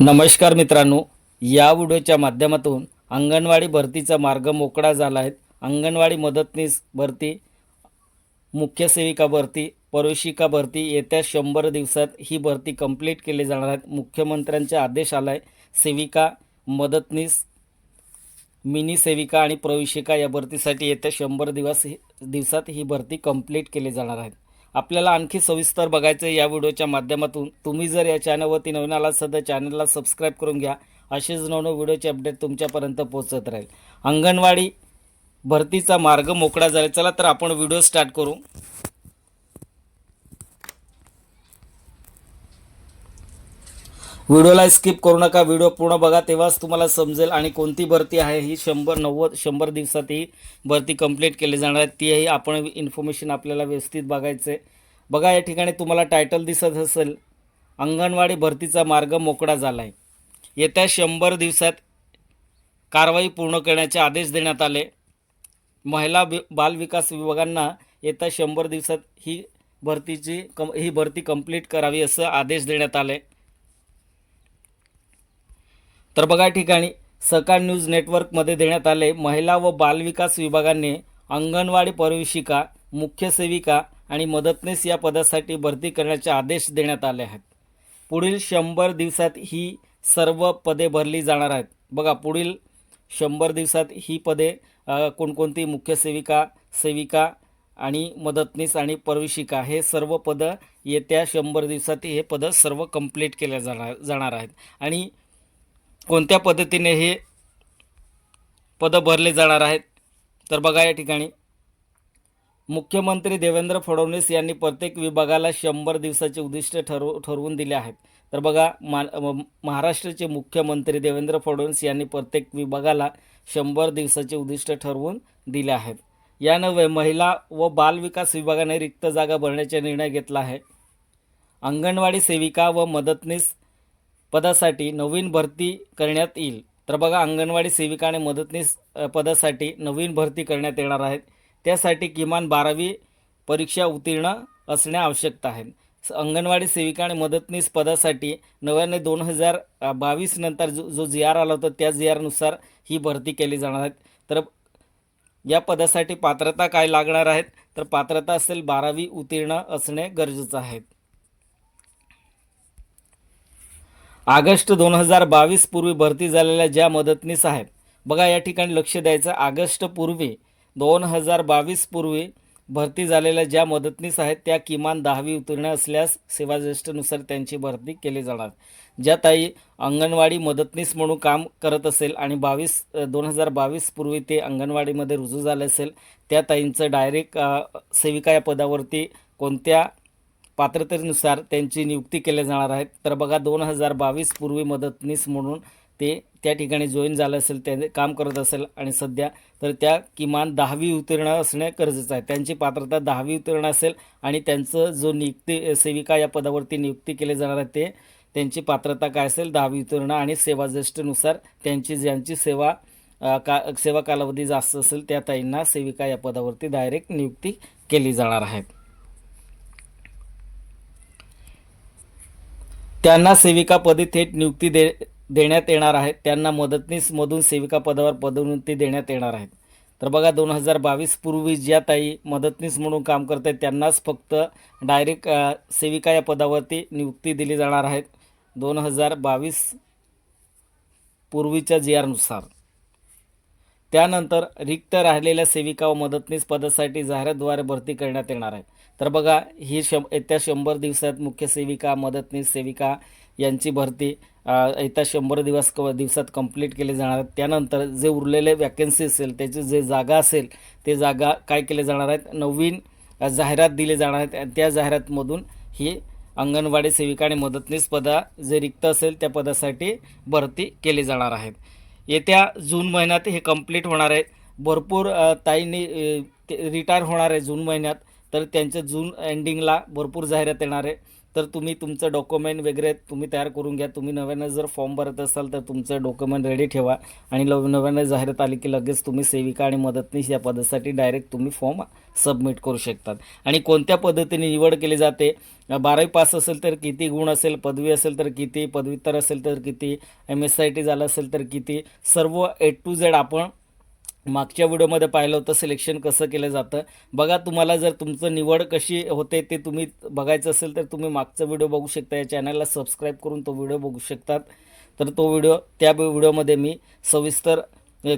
नमस्कार मित्रांनो या व्हिडिओच्या माध्यमातून अंगणवाडी भरतीचा मार्ग मोकळा झाला आहे. अंगणवाडी मदतनीस भरती मुख्य सेविका भरती प्रवेशिका भरती येत्या शंभर दिवसात ही भरती कंप्लीट केली जाणार आहे. मुख्यमंत्र्यांचा आदेश आला आहे सेविका मदतनीस मिनी सेविका आणि प्रवेशिका या भरतीसाठी येत्या शंभर दिवस ही दिवसात ही भरती कंप्लीट केली जाणार आहे. आपल्याला आणखी सविस्तर बघायचं आहे या व्हिडिओच्या माध्यमातून. तुम्ही जर या चॅनलवरती नवीन आलात सध्या चॅनलला सबस्क्राईब करून घ्या. असेच नवनव व्हिडिओचे अपडेट तुमच्यापर्यंत पोहोचत राहील. अंगणवाडी भरतीचा मार्ग मोकळा झाला. चला तर आपण व्हिडिओ स्टार्ट करू. व्हिडिओला स्किप करू नका. व्हिडिओ पूर्ण बघा. तेव्हाच तुम्हाला समजेल आणि कोणती भरती आहे ही शंभर नव्वद शंभर दिवसात ही भरती कंप्लीट केली जाणार आहे. तीही आपण इन्फॉर्मेशन आपल्याला व्यवस्थित बघायचं आहे बघा या ठिकाणी तुम्हाला टायटल दिसत असेल अंगणवाडी भरतीचा मार्ग मोकळा झाला आहे येत्या शंभर दिवसात कारवाई पूर्ण करण्याचे आदेश देण्यात आले. महिला वि बालविकास विभागांना येत्या शंभर दिवसात ही भरतीची कम ही भरती कंप्लीट करावी असं आदेश देण्यात आले. तर बघा या ठिकाणी सकाळ न्यूज नेटवर्कमध्ये देण्यात आले महिला व बालविकास विभागाने अंगणवाडी प्रवेशिका मुख्य सेविका आणि मदतनीस या पदासाठी भरती करण्याचे आदेश देण्यात आले आहेत. पुढील शंभर दिवसात ही सर्व पदे भरली जाणार आहेत. बघा पुढील शंभर दिवसात ही पदे कोणकोणती? मुख्य सेविका सेविका आणि मदतनीस आणि परविशिका हे सर्व पदं येत्या शंभर दिवसात हे पदं सर्व कंप्लीट केल्या जाणार जाणार आहेत. आणि कोणत्या पद्धतीने हे पदं भरले जाणार आहेत? तर बघा या ठिकाणी. मुख्यमंत्री देवेंद्र फडणवीस यांनी प्रत्येक विभागाला शंभर दिवसाचे उद्दिष्ट ठरव ठरवून दिले आहेत. तर बघा मा म- महाराष्ट्राचे मुख्यमंत्री देवेंद्र फडणवीस यांनी प्रत्येक विभागाला शंभर दिवसाचे उद्दिष्ट ठरवून दिले आहेत. यानवे महिला व बालविकास विभागाने रिक्त जागा भरण्याचा निर्णय घेतला आहे. अंगणवाडी सेविका व मदतनीस पदासाठी नवीन भरती करण्यात येईल. तर बघा अंगणवाडी सेविका आणि मदतनीस पदासाठी नवीन भरती करण्यात येणार आहेत. त्यासाठी किमान बारावी परीक्षा उत्तीर्ण असणे आवश्यकता आहे. अंगणवाडी सेविका आणि मदतनीस पदासाठी नव्याने दोन हजार बावीस नंतर जो जो जी आर आला होता त्या जी आरनुसार ही भरती केली जाणार आहे. तर या पदासाठी पात्रता काय लागणार आहेत? तर पात्रता असेल बारावी उत्तीर्ण असणे गरजेचं आहे. ऑगस्ट दोन हजार बावीस पूर्वी भरती झालेल्या ज्या मदतनीस आहेत बघा या ठिकाणी लक्ष द्यायचं. ऑगस्टपूर्वी दोन हजार बावीस पूर्वी भरती झालेल्या ज्या मदतनीस आहेत त्या किमान दहावी उत्तीर्ण असल्यास सेवाज्येष्ठनुसार त्यांची भरती केली जाणार. ज्या ताई अंगणवाडी मदतनीस म्हणून काम करत असेल आणि बावीस दोन हजार बावीस पूर्वी ते अंगणवाडीमध्ये रुजू झाले असेल त्या ताईंचं डायरेक्ट सेविका या पदावरती कोणत्या पात्रतेनुसार त्यांची नियुक्ती केल्या जाणार आहेत तर बघा दोन हजार बावीस पूर्वी मदतनीस म्हणून ते त्या ठिकाणी जॉईन झालं असेल ते काम करत असेल आणि सध्या तर त्या किमान दहावी उत्तीर्ण असणे गरजेचं आहे. त्यांची पात्रता दहावी उत्तीर्ण असेल आणि त्यांचं जो नियुक्ती सेविका या पदावरती नियुक्ती केली जाणार आहे ते त्यांची पात्रता काय असेल दहावी उत्तीर्ण आणि सेवाज्येष्ठनुसार त्यांची ज्यांची सेवा का सेवा कालावधी जास्त असेल त्या ताईंना सेविका या पदावरती डायरेक्ट नियुक्ती केली जाणार आहे. त्यांना सेविका पदी थेट नियुक्ती दे देण्यात येणार आहेत. त्यांना मदतनीसमधून सेविका पदावर पदोन्नती देण्यात येणार आहेत. तर बघा दोन हजार बावीस पूर्वी ज्या ताई मदतनीस म्हणून काम करत आहेत त्यांनाच फक्त डायरेक्ट सेविका या पदावरती नियुक्ती दिली जाणार आहेत. दोन हजार बावीस पूर्वीच्या जी आरनुसार त्यानंतर रिक्त राहिलेल्या सेविका व मदतनीस पदासाठी जाहिरातद्वारे भरती करण्यात येणार आहे तर बघा ही शं येत्या शंभर दिवसात मुख्य सेविका मदतनीस सेविका यांची भरती येत्या शंभर दिवस क दिवसात कंप्लीट केली जाणार. आहेत त्यानंतर जे उरलेले वॅकन्सी असेल त्याची जे जागा असेल ते जागा काय केले जाणार आहेत? नवीन जाहिरात दिली जाणार आहेत. त्या जाहिरातमधून ही अंगणवाडी सेविका आणि मदतनीस पदा जे रिक्त असेल त्या पदासाठी भरती केली जाणार आहेत. येत्या जून महिन्यात हे कंप्लीट होणार आहे भरपूर ताईंनी रिटायर होणार आहे जून महिन्यात. तर त्यांच्या जून एंडिंगला भरपूर जाहिरात येणार आहे. तर तुम्ही तुमचं डॉक्युमेंट वगैरे तुम्ही तयार करून घ्या. तुम्ही नव्यानं जर फॉर्म भरत असाल तर तुमचं डॉक्युमेंट रेडी ठेवा. आणि लव नव्यानं जाहिरात आली की लगेच तुम्ही सेविका आणि मदतनीस या पदासाठी डायरेक्ट तुम्ही फॉर्म सबमिट करू शकतात. आणि कोणत्या पद्धतीने निवड केली जाते? बारावी पास असेल तर किती गुण असेल? पदवी असेल तर किती? पदव्युत्तर असेल तर किती? एम एस आय टी झालं असेल तर किती? सर्व ए टू झेड आपण मागच्या व्हिडिओमध्ये पाहिलं होतं सिलेक्शन कसं केलं जातं. बघा तुम्हाला जर तुमचं निवड कशी होते ते तुम्ही बघायचं असेल तर तुम्ही मागचा व्हिडिओ बघू शकता. या चॅनलला सबस्क्राईब करून तो व्हिडिओ बघू शकतात. तर तो व्हिडिओ त्या व्हिडिओमध्ये मी सविस्तर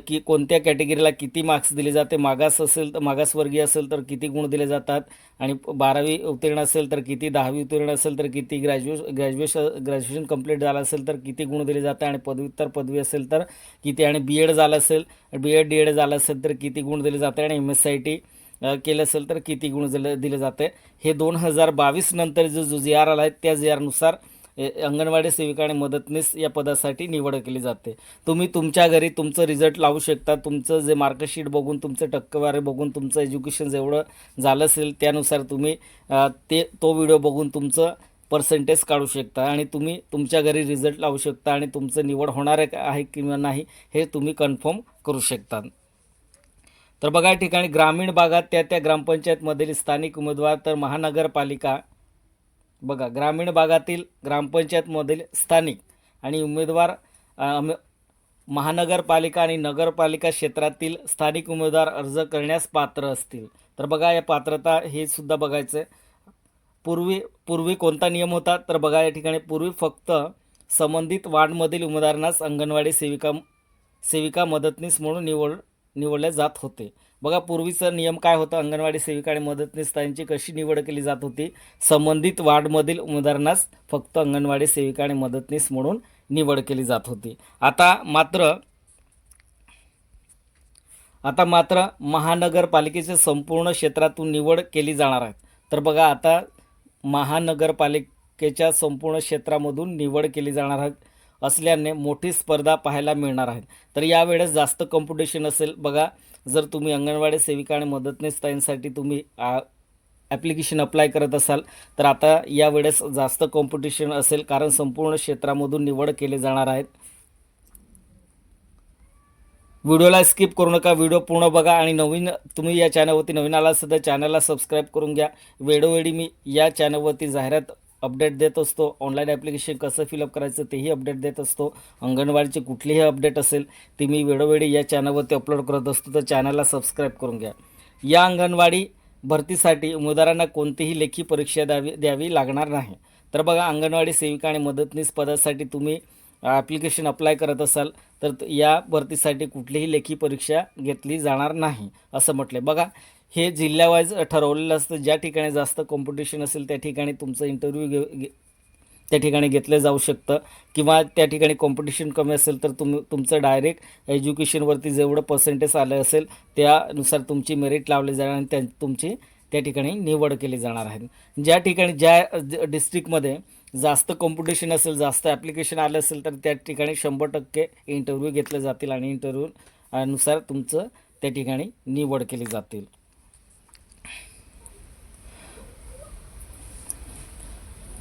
की कोणत्या कॅटेगरीला किती मार्क्स दिले जाते? मागास असेल तर मागासवर्गीय असेल तर किती गुण दिले जातात? आणि बारावी उत्तीर्ण असेल तर किती दहावी उत्तीर्ण असेल तर किती ग्रॅज्युएश ग्रॅज्युएशन ग्रॅज्युएशन कंप्लीट झालं असेल तर किती गुण दिले जातात? आणि पदव्युत्तर पदवी असेल तर किती? आणि बी एड झालं असेल बी एड डी एड झालं असेल तर किती गुण दिले जाते? आणि एम एस आय टी केलं असेल तर किती गुण दिले दिले जाते? हे दोन हजार बावीस नंतर जो जो जी आर आला आहे त्या जी आरनुसार अंगणवाडी सेविका आणि मदतनीस या पदासाठी निवड केली जाते. तुम्ही तुमच्या घरी तुमचं रिझल्ट लावू शकता. तुमचं जे मार्कशीट बघून तुमचं टक्केवारी बघून तुमचं एज्युकेशन जेवढं झालं असेल त्यानुसार तुम्ही ते तो व्हिडिओ बघून तुमचं पर्सेंटेज काढू शकता. आणि तुम्ही तुमच्या घरी रिझल्ट लावू शकता आणि तुमचं निवड होणार आहे आहे किंवा नाही हे तुम्ही कन्फर्म करू शकता. तर बघा ठिकाणी ग्रामीण भागात त्या त्या ग्रामपंचायतमधील स्थानिक उमेदवार तर महानगरपालिका बघा ग्रामीण भागातील ग्रामपंचायतमधील स्थानिक आणि उमेदवार महानगरपालिका आणि नगरपालिका क्षेत्रातील स्थानिक उमेदवार अर्ज करण्यास पात्र असतील. तर बघा या पात्रता हे सुद्धा बघायचं आहे पूर्वी पूर्वी कोणता नियम होता? तर बघा या ठिकाणी पूर्वी फक्त संबंधित वार्डमधील उमेदवारांनाच अंगणवाडी सेविका सेविका मदतनीस म्हणून निवड निवडले जात होते. बघा पूर्वीचा नियम काय होता? अंगणवाडी सेविका आणि मदतनीस त्यांची कशी निवड केली जात होती? संबंधित वार्डमधील उमेदवारांनाच फक्त अंगणवाडी सेविका आणि मदतनीस म्हणून निवड केली जात होती. आता मात्र आता मात्र महानगरपालिकेच्या संपूर्ण क्षेत्रातून निवड केली जाणार आहे. तर बघा आता महानगरपालिकेच्या संपूर्ण क्षेत्रामधून निवड केली जाणार आहे. असल्याने मोठी स्पर्धा पाहायला मिळणार आहे. तर यावेळेस जास्त कॉम्पिटिशन असेल बघा. जर तुम्ही अंगणवाडी सेविका आणि मदतनीस ताईंसाठी तुम्ही ॲप्लिकेशन अप्लाय करत असाल तर आता यावेळेस जास्त कॉम्पिटिशन असेल कारण संपूर्ण क्षेत्रामधून निवड केले जाणार आहेत व्हिडिओला स्किप करू नका व्हिडिओ पूर्ण बघा आणि नवीन तुम्ही या चॅनलवरती नवीन आला असेल तर चॅनलला सबस्क्राईब करून घ्या. वेळोवेळी मी या चॅनलवरती जाहिरात अपडेट देत असतो. ऑनलाईन ॲप्लिकेशन कसं फिलअप करायचं तेही अपडेट देत असतो. अंगणवाडीचे कुठलीही अपडेट असेल ते मी वेळोवेळी या चॅनलवरती अपलोड करत असतो. तर चॅनलला सबस्क्राईब करून घ्या. या अंगणवाडी भरतीसाठी उमेदवारांना कोणतीही लेखी परीक्षा द्यावी द्यावी लागणार नाही. तर बघा अंगणवाडी सेविका आणि मदतनीस पदासाठी तुम्ही ॲप्लिकेशन अप्लाय करत असाल तर या भरतीसाठी कुठलीही लेखी परीक्षा घेतली जाणार नाही असं म्हटलं बघा हे जिल्ह्यावाईज ठरवलेलं असतं ज्या ठिकाणी जास्त कॉम्पिटिशन असेल त्या ठिकाणी तुमचं इंटरव्ह्यू घे घे- त्या ठिकाणी घेतलं जाऊ शकतं. किंवा त्या ठिकाणी कॉम्पिटिशन कमी असेल तर तुम तुमचं डायरेक्ट एज्युकेशनवरती जेवढं पर्सेंटेज आलं असेल त्यानुसार तुमची मेरिट लावली जाणार आणि त्या तुमची त्या ठिकाणी निवड केली जाणार आहे. ज्या ठिकाणी ज्या डिस्ट्रिक्टमध्ये जास्त कॉम्पिटिशन असेल जास्त ॲप्लिकेशन आलं असेल तर त्या ठिकाणी शंभर टक्के इंटरव्ह्यू घेतले जातील आणि इंटरव्ह्यू नुसार तुमचं त्या ठिकाणी निवड केली जातील.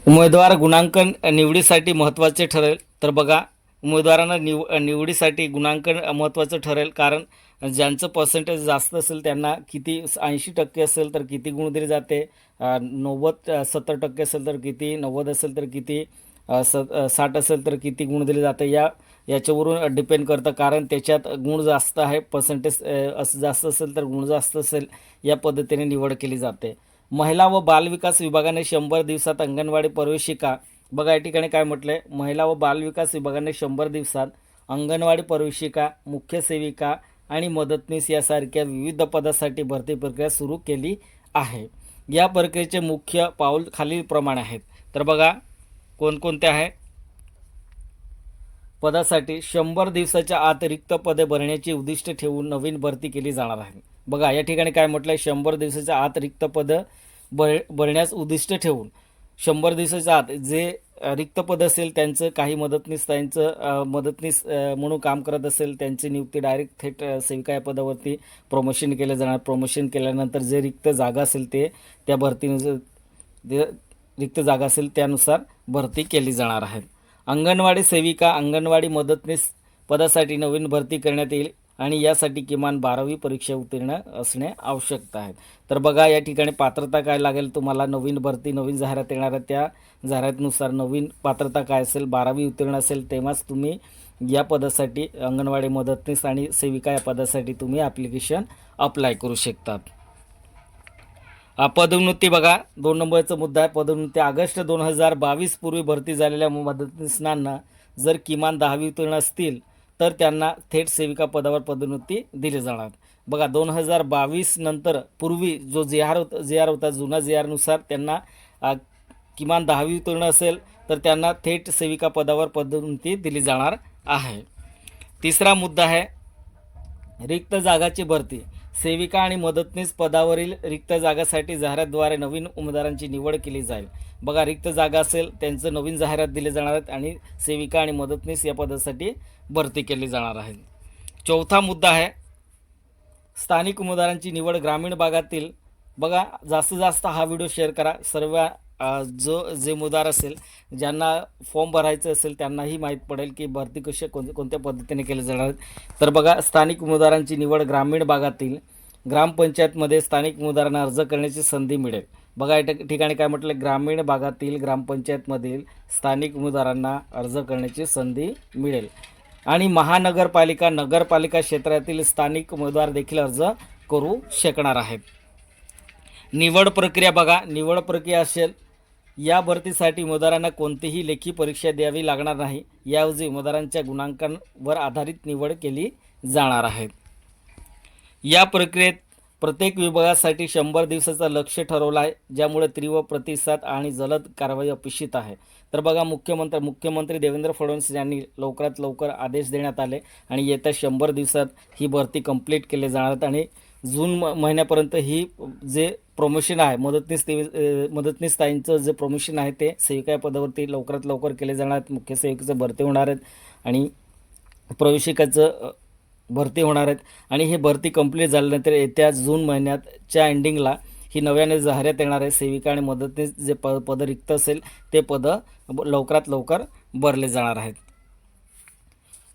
उमेदवार गुणांकन निवडीसाठी महत्त्वाचे ठरेल. तर बघा उमेदवारांना निव निवडीसाठी गुणांकन महत्त्वाचं ठरेल कारण ज्यांचं पर्सेंटेज जास्त असेल त्यांना किती ऐंशी टक्के असेल तर किती गुण दिले जाते नव्वद सत्तर टक्के असेल तर किती नव्वद असेल तर किती स साठ असेल तर किती गुण दिले जाते. या याच्यावरून डिपेंड करतं कारण त्याच्यात गुण जास्त आहे पर्सेंटेज असं जास्त असेल तर गुण जास्त असेल या पद्धतीने निवड केली जाते. महिला व बालविकास विभागाने शंभर दिवसात अंगणवाडी प्रवेशिका बघा या ठिकाणी काय म्हटलं आहे महिला व बालविकास विभागाने शंभर दिवसात अंगणवाडी प्रवेशिका मुख्य सेविका आणि मदतनीस यासारख्या विविध पदासाठी भरती प्रक्रिया सुरू केली आहे. या प्रक्रियेचे मुख्य पाऊल खालीलप्रमाणे आहेत. तर बघा कोणकोणते आहे पदासाठी शंभर दिवसाच्या आत रिक्त पदे भरण्याची उद्दिष्ट ठेवून नवीन भरती केली जाणार आहे. बघा या ठिकाणी काय म्हटलं आहे शंभर दिवसाच्या आत रिक्त पदं भर भरण्यास उद्दिष्ट ठेवून शंभर दिवसाच्या आत जे रिक्त पद असेल त्यांचं काही मदतनीस त्यांचं मदतनीस म्हणून काम करत असेल त्यांची नियुक्ती डायरेक्ट थेट सेविका या पदावरती प्रमोशन केलं जाणार. प्रमोशन केल्यानंतर जे रिक्त जागा असेल ते त्या भरतीनुसार रिक्त जागा असेल त्यानुसार भरती केली जाणार आहे. अंगणवाडी सेविका अंगणवाडी मदतनीस पदासाठी नवीन भरती करण्यात येईल. आणि यासाठी किमान बारावी परीक्षा उत्तीर्ण असणे आवश्यक आहे. तर बघा या ठिकाणी पात्रता काय लागेल तुम्हाला? नवीन भरती नवीन जाहिरात येणाऱ्या त्या जाहिरातीनुसार नवीन पात्रता काय असेल बारावी उत्तीर्ण असेल तेव्हाच तुम्ही या पदासाठी अंगणवाडी मदतनीस आणि सेविका या पदासाठी तुम्ही ॲप्लिकेशन अप्लाय करू शकतात. पदोन्नती बघा. दोन नंबरचा मुद्दा आहे. पदोन्नती ऑगस्ट दोन हजार बावीस पूर्वी भरती झालेल्या मदतनीसनांना जर किमान दहावी उत्तीर्ण असतील तर त्यांना थेट सेविका पदावर पदोन्नती दिली जाणार. बघा दोन हजार बावीस नंतर पूर्वी जो जे आर होता जे आर होता जुना जे आरनुसार त्यांना किमान दहावी उत्तीर्ण असेल तर त्यांना थेट सेविका पदावर पदोन्नती दिली जाणार आहे. तिसरा मुद्दा आहे रिक्त जागाची भरती. सेविका आणि मदतनीस पदावरील रिक्त जागासाठी जाहिरातद्वारे नवीन उमेदवारांची निवड केली जाईल. बघा रिक्त जागा असेल त्यांचं नवीन जाहिरात दिले जाणार आहेत आणि सेविका आणि मदतनीस या पदासाठी भरती केली जाणार आहे. चौथा मुद्दा आहे स्थानिक उमेदवारांची निवड ग्रामीण भागातील. बघा जास्तीत जास्त हा व्हिडिओ शेअर करा. सर्व जो जे मुदार असेल ज्यांना फॉर्म भरायचं असेल त्यांनाही माहीत पडेल की भरती कशी कोण कोणत्या पद्धतीने केली जाणार. तर बघा स्थानिक उमेदवारांची निवड ग्रामीण भागातील ग्रामपंचायतमध्ये स्थानिक उमेदवारांना अर्ज करण्याची संधी मिळेल. बघा या ठिकाणी काय म्हटलं ग्रामीण भागातील ग्रामपंचायतमधील स्थानिक उमेदवारांना अर्ज करण्याची संधी मिळेल. आणि महानगरपालिका नगरपालिका क्षेत्रातील स्थानिक उमेदवार देखील अर्ज करू शकणार आहेत. निवड प्रक्रिया बघा निवड प्रक्रिया असेल या भरतीसाठी उमेदवारांना कोणतीही लेखी परीक्षा द्यावी लागणार नाही. याऐवजी उमेदवारांच्या गुणांकांवर आधारित निवड केली जाणार आहे. या प्रक्रियेत प्रत्येक विभागासाठी शंभर दिवसाचं लक्ष ठरवलं आहे ज्यामुळे तीव्र प्रतिसाद आणि जलद कारवाई अपेक्षित आहे. तर बघा मुख्यमंत्री मुख्यमंत्री देवेंद्र फडणवीस यांनी लवकरात लवकर आदेश देण्यात आले आणि येत्या शंभर दिवसात ही भरती कंप्लीट केली जाणार आहेत आणि जून म- महिन्यापर्यंत ही जे प्रमोशन आहे मदतनीस ते मदतनीस ताईंचं जे प्रमोशन आहे ते सेविका या पदावरती लवकरात लवकर केले जाणार आहेत. मुख्य सेविकेचं भरती होणार आहेत आणि प्रवेशिकाचं भरती होणार आहेत. आणि हे भरती कंप्लीट झाल्यानंतर येत्या जून महिन्यातच्या एंडिंगला ही नव्याने जाहिरात येणार आहे. सेविका आणि मदतनीस जे प पदं रिक्त असेल ते पदं ब- लवकरात लवकर भरले जाणार आहेत.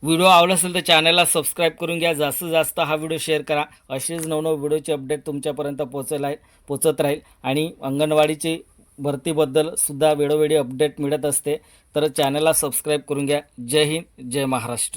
व्हिडिओ आवडला असेल तर चॅनलला सबस्क्राईब करून घ्या. जास्तीत जास्त हा व्हिडिओ शेअर करा. असेच नवनव व्हिडिओचे अपडेट तुमच्यापर्यंत पोहोचेल आहे पोचत राहील. आणि अंगणवाडीची भरतीबद्दल सुद्धा वेळोवेळी अपडेट मिळत असते. तर चॅनलला सबस्क्राईब करून घ्या. जय हिंद जय महाराष्ट्र.